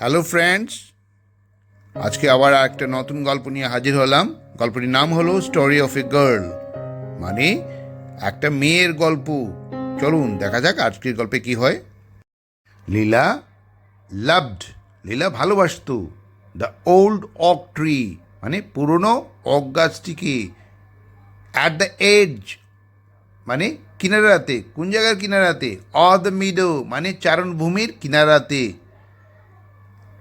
Hello friends আজকে আবার একটা নতুন গল্প নিয়ে হাজির হলাম। গল্পটির নাম হলো স্টোরি অফ এ গার্ল মানে একটা মেয়ের গল্প। চলুন, দেখা যাক আজকের গল্পে কি হয়। লীলা লাভড লীলা ভালোবাসতো। দ্য ওল্ড অক ট্রি মানে পুরনো ওক গাছটিকে। অ্যাট দ্য এজ মানে কিনারাতে। কোন জায়গার কিনারাতে? অ দ্য মিডো মানে চারণভূমির কিনারাতে।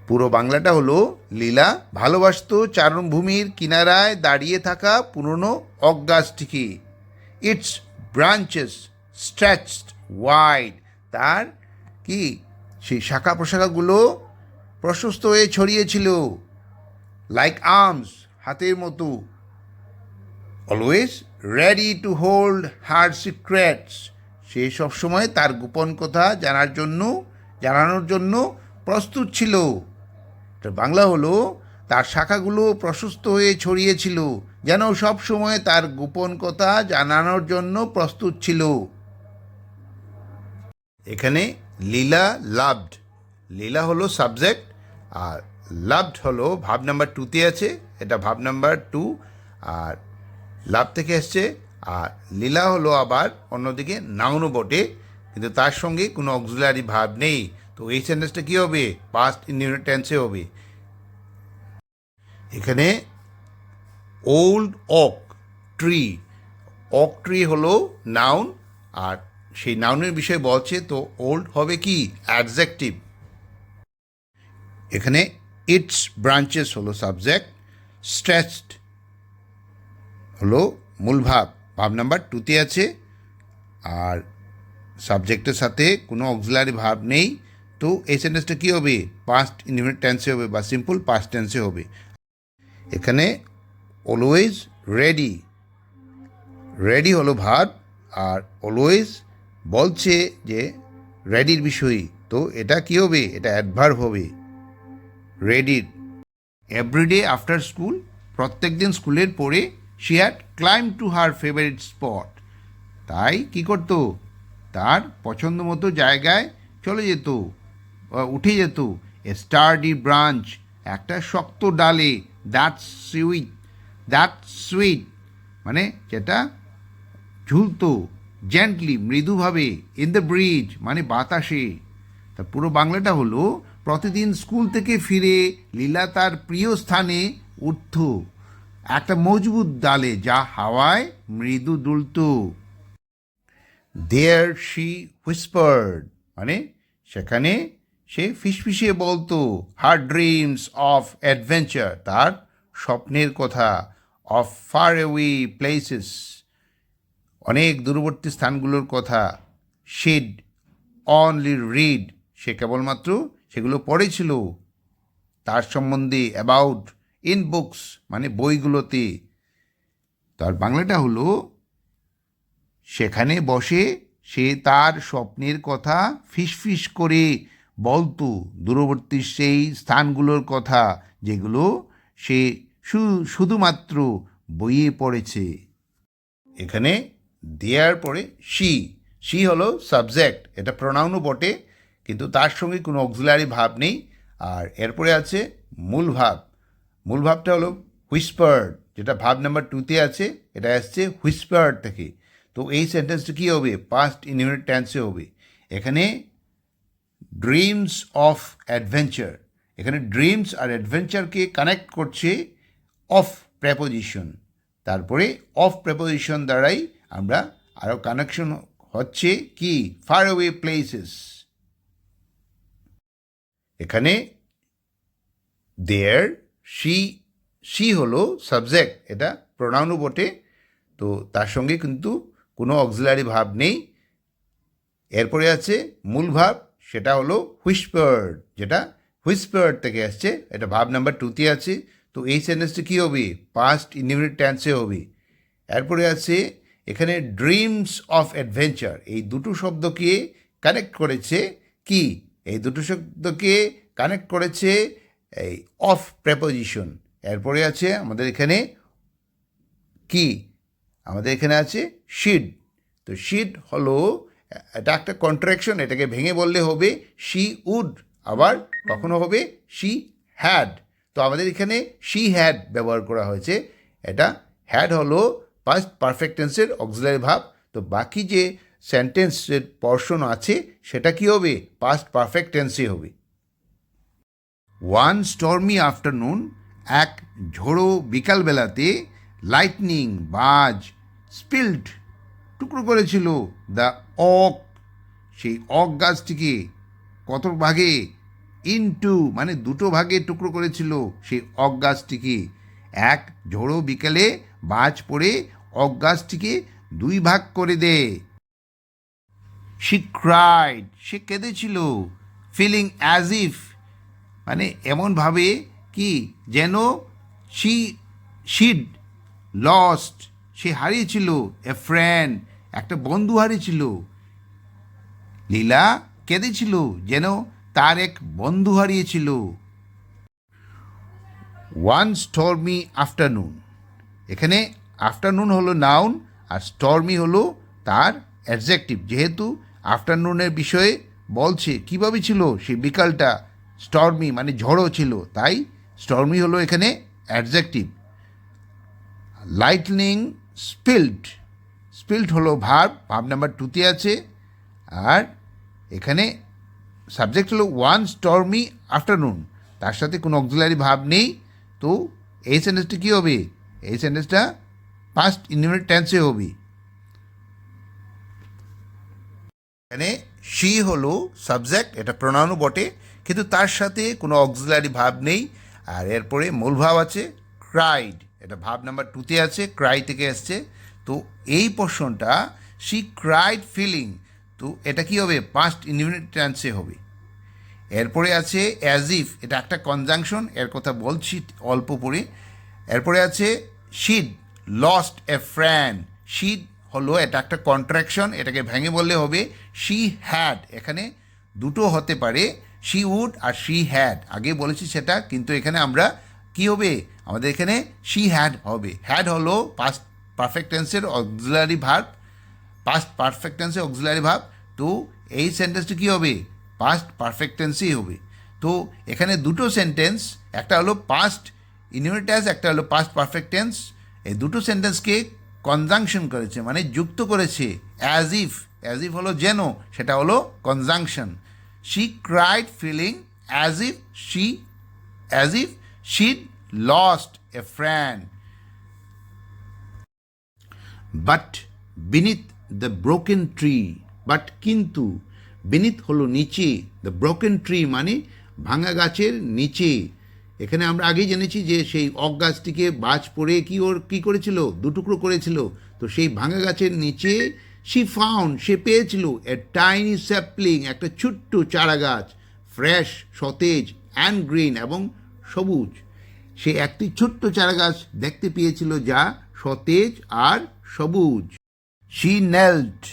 পুরো বাংলাটা হলো লীলা, ভালোবাসত চারণভূমির কিনারায় দাঁড়িয়ে থাকা পুরনো অজ্ঞাসটিকে ইটস ব্রাঞ্চেস স্ট্রেচড ওয়াইড তার কি? সেই শাখা প্রশাখাগুলো প্রশস্ত হয়ে ছড়িয়েছিল লাইক আর্মস হাতের মতো। Always ready to hold her secrets সে সবসময় তার গোপন কথা জানার জন্য, জানানোর জন্য প্রস্তুত ছিল। বাংলা হলো তার শাখাগুলো প্রশস্ত হয়ে ছড়িয়েছিল যেন সব সময় তার গোপন কথা জানানোর জন্য প্রস্তুত ছিল। এখানে লীলা লাভড, লীলা হলো সাবজেক্ট আর লাভড হলো ভাব নাম্বার টুতে আছে, এটা ভাব নাম্বার টু আর লাভ থেকে এসছে আর লীলা হলো আবার অন্যদিকে নাউনও বটে, কিন্তু তার সঙ্গে কোনো অক্সিলারি ভাব নেই। তো এই সেন্টেন্সটা কী হবে? পাস্ট ইনডিফিনিট টেন্সে হবে। এখানে ওল্ড অক ট্রি অক ট্রি হলো নাউন আর সেই নাউনের বিষয়ে বলছে, তো ওল্ড হবে কি? অ্যাডজেক্টিভ এখানে ইটস ব্রাঞ্চেস হলো সাবজেক্ট স্ট্রেচড হলো মূল ভাব ভাব নাম্বার টুতে আছে, আর সাবজেক্টের সাথে কোনো অক্সিলারি ভাব নেই। তো এই সেন্টেন্সটা কী হবে? পাস্ট ইনডিফিনিট টেন্সে হবে বা সিম্পল পাস্ট টেন্সে হবে। এখানে অলওয়েজ রেডি রেডি হলো ভাব আর অলওয়েজ বলছে যে রেডির বিষয় তো এটা কী হবে? এটা অ্যাডভার্ব হবে। রেডির এভরিডে আফটার স্কুল প্রত্যেক দিন স্কুলের পরে she had climb to her favourite spot তাই কি করতো? তার পছন্দ মতো জায়গায় চলে যেত। উঠে যেত। এ স্টারডি ব্রাঞ্চ, একটা শক্ত ডালে দ্যাট সুইট দ্যাট সুইট মানে যেটা ঝুলতো জেন্টলি মৃদুভাবে ইন দ্য ব্রিজ মানে বাতাসে। তা পুরো বাংলাটা হলো, প্রতিদিন স্কুল থেকে ফিরে লীলা তার প্রিয় স্থানে উঠত। একটা মজবুত ডালে যা হাওয়ায় মৃদু দুলত। দেয়ার শি হুইসপার্ড মানে সেখানে সে ফিসফিসিয়ে বলতো হার ড্রিমস অফ অ্যাডভেঞ্চার তার স্বপ্নের কথা অফ ফার অ্যাওয়ে প্লেসেস অনেক দূরবর্তী স্থানগুলোর কথা শিড অনলি রিড সে কেবলমাত্র সেগুলো পড়েছিল। তার সম্বন্ধে অ্যাবাউট ইন বুকস মানে বইগুলোতে। তার বাংলাটা হলো, সেখানে বসে সে তার স্বপ্নের কথা ফিসফিস করে বলতো, দূরবর্তী সেই স্থানগুলোর কথা যেগুলো সে শুধুমাত্র বইয়ে পড়েছে। এখানে দেয়ার পরে শি। শি হলো সাবজেক্ট, এটা প্রোনাউনও বটে, কিন্তু তার সঙ্গে কোনো অক্সিলারি ভাব নেই। আর এরপরে আছে মূল ভাব। মূল ভাবটা হলো হুইসপার্ড, যেটা ভাব নাম্বার টুতে আছে, এটা আসছে হুইসপার্ড থেকে। তো এই সেন্টেন্সটা কী হবে? পাস্ট ইনডিফিনিট টেন্সে হবে। এখানে ড্রিমস অফ অ্যাডভেঞ্চার এখানে ড্রিমস আর অ্যাডভেঞ্চারকে কানেক্ট করছে অফ প্রেপোজিশন তারপরে অফ প্রেপোজিশন দ্বারাই আমরা আরও কানেকশন হচ্ছে কি? ফার অ্যাওয়ে প্লেসেস এখানে দেয়ার শি শি হলো সাবজেক্ট এটা প্রোনাউনও বটে। তো তার সঙ্গে কিন্তু কোনো অক্সিলারি ভাব নেই। এরপরে আছে মূল ভাব সেটা হলো হুইসপার্ড যেটা হুইসপার্ড থেকে আসছে, এটা ভাব নাম্বার টুতে আছে। তো এই সেন্টেন্সটা কী হবে? পাস্ট ইনডিফিনিট টেন্সে হবে। এরপরে আছে, এখানে ড্রিমস অফ অ্যাডভেঞ্চার এই দুটো শব্দকে কানেক্ট করেছে কি? এই দুটো শব্দকে কানেক্ট করেছে এই অফ প্রেপোজিশন এরপরে আছে, আমাদের এখানে কি? আমাদের এখানে আছে শিড তো শিড হলো এটা একটা কন্ট্রাকশন এটাকে ভেঙে বললে হবে শি উড আবার কখনো হবে শি হ্যাড তো আমাদের এখানে শি হ্যাড ব্যবহার করা হয়েছে। এটা হ্যাড হলো পাস্ট পারফেক্ট টেন্সের অক্সিলারি ভাব। তো বাকি যে সেন্টেন্সের পর্শন আছে, সেটা কি হবে? পাস্ট পারফেক্ট টেন্সে হবে। ওয়ান স্টর্মি আফটারনুন এক ঝোড়ো বিকালবেলাতে লাইটনিং বাজ স্পিল্ড টুকরো করেছিল। দ্য অক, সেই অক গাছটিকে কত ভাগে ইনটু মানে দুটো ভাগে টুকরো করেছিল সেই অক গাছটিকে। এক ঝোড়ো বিকেলে বাজ পড়ে অক গাছটিকে দুই ভাগ করে দেয় শি ক্রাইড সে কেঁদেছিল। ফিলিং অ্যাজ ইফ মানে এমনভাবে কি যেন শি শিড লস্ট সে হারিয়েছিল। এ ফ্রেন্ড একটা বন্ধু হারিয়েছিল লীলা কেঁদেছিল যেন তার এক বন্ধু হারিয়েছিল ওয়ান স্টর্মি আফটারনুন এখানে আফটারনুন হলো নাউন আর স্টর্মি হলো তার অ্যাডজেক্টিভ যেহেতু আফটারনুনের বিষয়ে বলছে, কীভাবে ছিল সেই বিকালটা? স্টর্মি মানে ঝড়ো ছিল, তাই স্টর্মি হলো এখানে অ্যাডজেক্টিভ লাইটনিং স্পিল্ড স্পিল্ড হলো ভার্ব ভাব নাম্বার টুতে আছে। আর এখানে সাবজেক্ট হলো ওয়ান স্টর্মি আফটারনুন তার সাথে কোনো অক্সিলারি ভাব নেই। তো এই সেন্টেন্সটা কী হবে? এই সেন্টেন্সটা পাস্ট ইনডিফিনিট টেন্সে হবে। এখানে সি হলো সাবজেক্ট এটা প্রণানও বটে। কিন্তু তার সাথে কোনো অক্সিলারি ভাব নেই। আর এরপরে মূল ভাব আছে ক্রাইড এটা ভাব নাম্বার টুতে আছে ক্রাই থেকে এসছে। তো এই পোর্শনটা শি ক্রাইড ফিলিং তো এটা কি হবে? পাস্ট ইনডিফিনিট টেন্সে হবে। এরপরে আছে অ্যাজ ইফ এটা একটা কনজাংশন এর কথা বলছি অল্প পরে। এরপরে আছে শিড লস্ট এ ফ্র্যান্ড শিড হলো এটা একটা কন্ট্রাকশন এটাকে ভেঙে বললে হবে শি হ্যাড এখানে দুটো হতে পারে শি উড আর শি হ্যাড আগে বলেছি সেটা, কিন্তু এখানে আমরা কি হবে? আমাদের এখানে শি হ্যাড হবে। হ্যাড হলো পাস্ট পারফেক্ট টেন্সের অক্সিলারি ভার্ব পাস্ট পারফেক্ট টেন্সে অক্সিলারি ভাব তো এই সেন্টেন্সটা কী হবে? পাস্ট পারফেক্ট টেন্সেই হবে। তো এখানে দুটো সেন্টেন্স একটা হলো পাস্ট ইনভিটাস একটা হলো পাস্ট পারফেক্ট টেন্স এই দুটো সেন্টেন্সকে কনজাংশন করেছে মানে যুক্ত করেছে অ্যাজ ইফ অ্যাজ ইফ হলো যেন, সেটা হলো conjunction she cried feeling as if she as if she lost a friend but beneath the broken tree but কিন্তু বিনিথ হলো নিচে দ্য ব্রোকেন ট্রি মানে ভাঙা গাছের নিচে। এখানে আমরা আগেই জেনেছি যে সেই অক গাছটিকে বাজ পড়ে কি ওর, কী করেছিল? দুটুকরো করেছিল। তো সেই ভাঙা গাছের নিচে সি ফাউন্ড সে পেয়েছিল এ টাইনি স্যাপলিং একটা ছোট্ট চারা গাছ ফ্রেশ সতেজ অ্যান্ড গ্রিন এবং সবুজ। সে একটি ছোট্ট চারা গাছ দেখতে পেয়েছিল যা সতেজ আর সবুজ। শি নেল্ট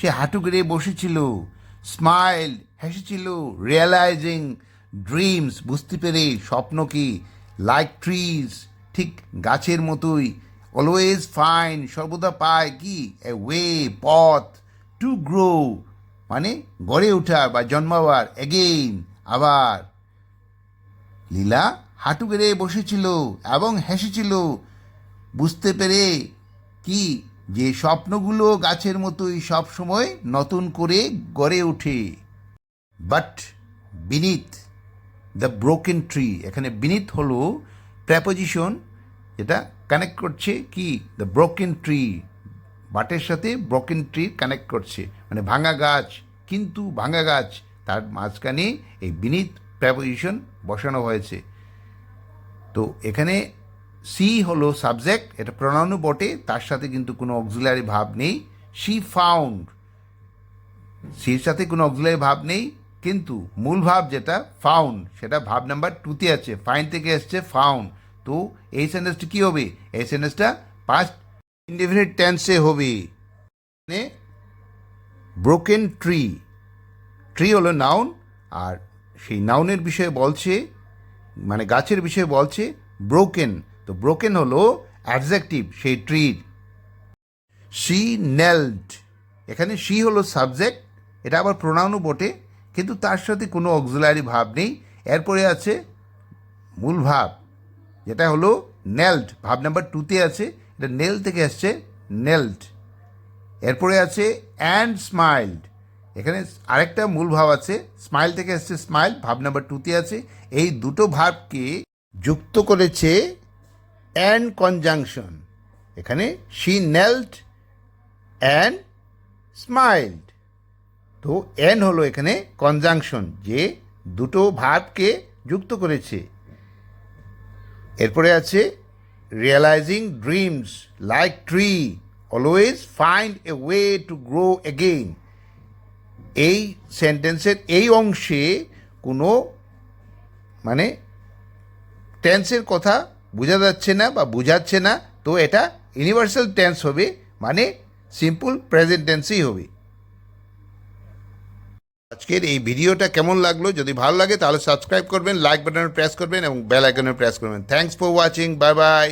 সে হাঁটু গেড়ে বসেছিল। স্মাইল হেসেছিল। রিয়েলাইজিং ড্রিমস বুঝতে পেরে স্বপ্ন কি? লাইক ট্রিজ ঠিক গাছের মতোই। অলওয়েজ ফাইন সর্বদা পায় কি? এ ওয়ে পথ। টু গ্রো মানে গড়ে ওঠা বা জন্মাবার। এগেইন আবার। লীলা হাঁটু গেড়ে বসেছিল এবং হেসেছিল। বুঝতে পেরে কি যে স্বপ্নগুলো গাছের মতোই সব সময় নতুন করে গড়ে ওঠে। But beneath the broken tree এখানে বিনিথ হলো প্র্যাপোজিশন যেটা কানেক্ট করছে কি? দ্য ব্রোকেন ট্রি বাটের সাথে ব্রোকেন ট্রি কানেক্ট করছে। মানে ভাঙা গাছ, কিন্তু ভাঙা গাছ, তার মাঝখানে এই বিনিথ প্র্যাপোজিশন বসানো হয়েছে। তো এখানে সি হলো সাবজেক্ট, এটা প্রণানু বটে, তার সাথে কিন্তু কোনো অক্সিলারি ভাব নেই। সি ফাউন্ড, সির সাথে কোনো অক্সিলারি ভাব নেই, কিন্তু মূল ভাব যেটা, ফাউন্ড, সেটা ভাব নাম্বার টুতে আছে, ফাইন থেকে এসছে ফাউন্ড। তো এই সেন্টেন্সটা কী হবে? এই সেন্টেন্সটা পাস্ট ইনডিফিনিট টেন্সে হবে। মানে ব্রোকেন ট্রি ট্রি হলো নাউন আর সেই নাউনের বিষয়ে বলছে মানে গাছের বিষয়ে বলছে ব্রোকেন তো ব্রোকেন হলো অ্যাডজেক্টিভ সেই ট্রির শি নেল্ড এখানে শি হলো সাবজেক্ট এটা আবার প্রোনাউনও বটে, কিন্তু তার সাথে কোনো অক্সিলারি ভাব নেই। এরপরে আছে মূল ভাব, যেটা হলো নেল্ড ভাব নাম্বার টুতে আছে, এটা নেল থেকে আসছে নেল্ড এরপরে আছে অ্যান্ড স্মাইল্ড এখানে আরেকটা মূল ভাব আছে স্মাইল থেকে আসছে স্মাইল ভাব নাম্বার টুতে আছে। এই দুটো ভাবকে যুক্ত করেছে অ্যান্ড কনজাংশন এখানে শি নেল্ড অ্যান্ড স্মাইল্ড তো এন হলো এখানে কনজাংশন যে দুটো ভাবকে যুক্ত করেছে। এরপরে আছে realising dreams like tree always find a way to grow again এই সেন্টেন্সের এই অংশে কোনো মানে টেন্সের কথা বোঝা যাচ্ছে না বা বোঝাচ্ছে না, তো এটা ইউনিভার্সাল টেন্স হবে মানে সিম্পল প্রেজেন্ট টেন্সই হবে। আজকের এই ভিডিওটা কেমন লাগল? যদি ভালো লাগে, তাহলে সাবস্ক্রাইব করবেন লাইক বাটনে প্রেস করবেন এবং বেল আইকনে প্রেস করবেন। Thanks for watching bye bye